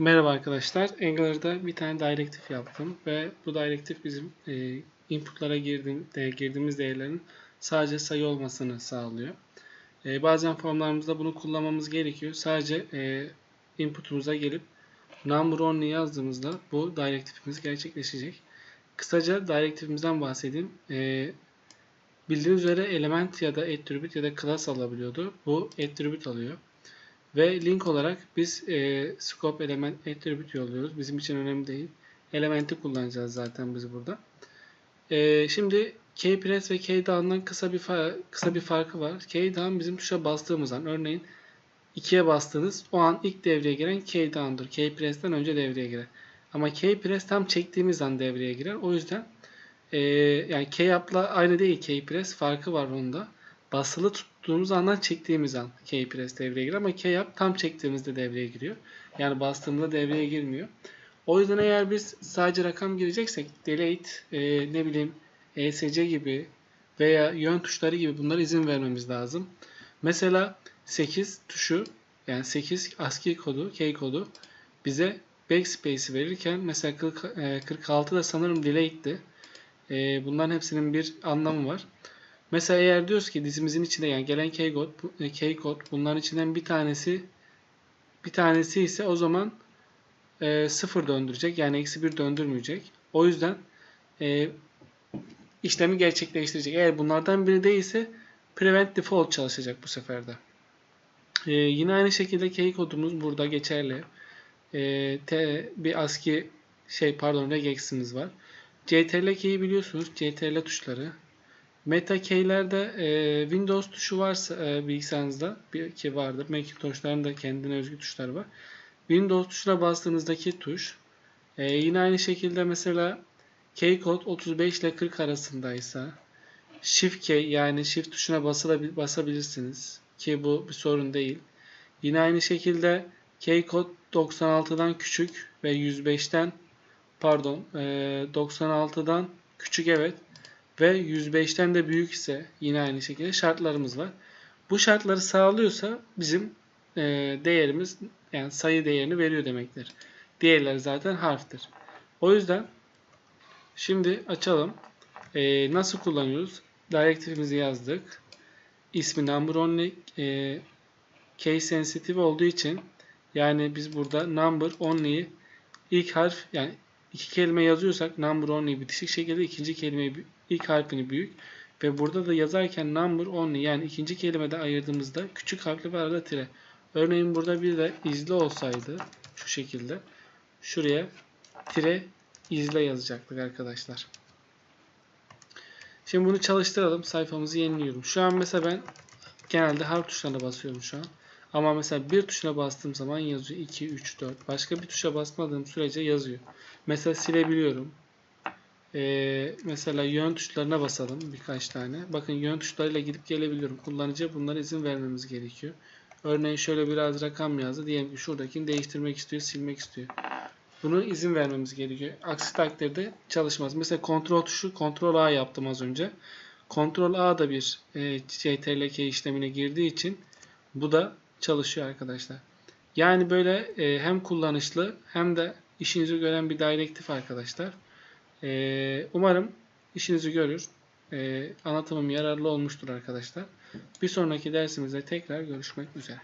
Merhaba arkadaşlar. Angular'da bir tane directive yaptım ve bu directive bizim e, inputlara girdiğim, girdiğimiz değerlerin sadece sayı olmasını sağlıyor. E, bazen formlarımızda bunu kullanmamız gerekiyor. Sadece e, inputumuza gelip number only yazdığımızda bu directive'imiz gerçekleşecek. Kısaca directive'imizden bahsedeyim. E, bildiğiniz üzere element ya da attribute ya da class alabiliyordu. Bu attribute alıyor. Ve link olarak biz e, scope element attribute yolluyoruz. Bizim için önemli değil. Elementi kullanacağız zaten biz burada. E, şimdi kpress ve kdown'dan kısa bir kısa bir farkı var. Kdown bizim tuşa bastığımız an örneğin 2'ye bastığınız o an ilk devreye giren kdown'dur. Kpress'ten önce devreye girer. Ama kpress tam çektiğimiz an devreye girer. O yüzden e, yani kup'la aynı değil kpress farkı var onda basılı tuttuğumuz andan çektiğimiz an key press devreye giriyor ama key up tam çektiğimizde devreye giriyor. Yani bastığımızda devreye girmiyor. O yüzden eğer biz sadece rakam gireceksek delete e, ne bileyim ESC gibi veya yön tuşları gibi bunlara izin vermemiz lazım. Mesela 8 tuşu yani 8 ASCII kodu, key kodu bize backspace'i verirken mesela 40, e, 46 da sanırım delete'di. E, bunların hepsinin bir anlamı var. Mesela eğer diyoruz ki dizimizin içinde yani gelen keykod, e, keykod bunların içinden bir tanesi bir tanesi ise o zaman e, sıfır döndürecek. Yani eksi bir döndürmeyecek. O yüzden e, işlemi gerçekleştirecek. Eğer bunlardan biri değilse prevent default çalışacak bu seferde. E, yine aynı şekilde key kodumuz burada geçerli. E, t, bir ASCII şey pardon regex'imiz var. CTRL key'i biliyorsunuz. CTRL tuşları. Meta keylerde e, Windows tuşu varsa e, bilgisayarınızda bir ki vardır. Macintosh'ların da kendine özgü tuşları var. Windows tuşuna bastığınızdaki tuş. E, yine aynı şekilde mesela kod 35 ile 40 arasındaysa Shift key yani Shift tuşuna basabilirsiniz. Ki bu bir sorun değil. Yine aynı şekilde kod 96'dan küçük ve 105'ten pardon e, 96'dan küçük evet ve 105'ten de büyük ise yine aynı şekilde şartlarımız var. Bu şartları sağlıyorsa bizim e, değerimiz yani sayı değerini veriyor demektir. Diğerler zaten harftir. O yüzden şimdi açalım. E, nasıl kullanıyoruz? Directive'imizi yazdık. İsmi number only e, case sensitive olduğu için yani biz burada number only'yi ilk harf yani iki kelime yazıyorsak number only bitişik şekilde ikinci kelimeyi ilk harfini büyük ve burada da yazarken number only yani ikinci kelimede ayırdığımızda küçük harfli ve arada tire. Örneğin burada bir de izle olsaydı şu şekilde şuraya tire izle yazacaktık arkadaşlar. Şimdi bunu çalıştıralım. Sayfamızı yeniliyorum. Şu an mesela ben genelde harf tuşlarına basıyorum şu an. Ama mesela bir tuşuna bastığım zaman yazıyor. 2, 3, 4. Başka bir tuşa basmadığım sürece yazıyor. Mesela silebiliyorum. Ee, mesela yön tuşlarına basalım birkaç tane. Bakın yön tuşlarıyla gidip gelebiliyorum. Kullanıcıya bunlara izin vermemiz gerekiyor. Örneğin şöyle biraz rakam yazdı. Diyelim ki şuradakini değiştirmek istiyor, silmek istiyor. Bunu izin vermemiz gerekiyor. Aksi takdirde çalışmaz. Mesela kontrol tuşu kontrol A yaptım az önce. Kontrol A da bir e, CTRL-K işlemine girdiği için bu da çalışıyor arkadaşlar. Yani böyle e, hem kullanışlı hem de işinizi gören bir direktif arkadaşlar. E, umarım işinizi görür. E, anlatımım yararlı olmuştur arkadaşlar. Bir sonraki dersimizde tekrar görüşmek üzere.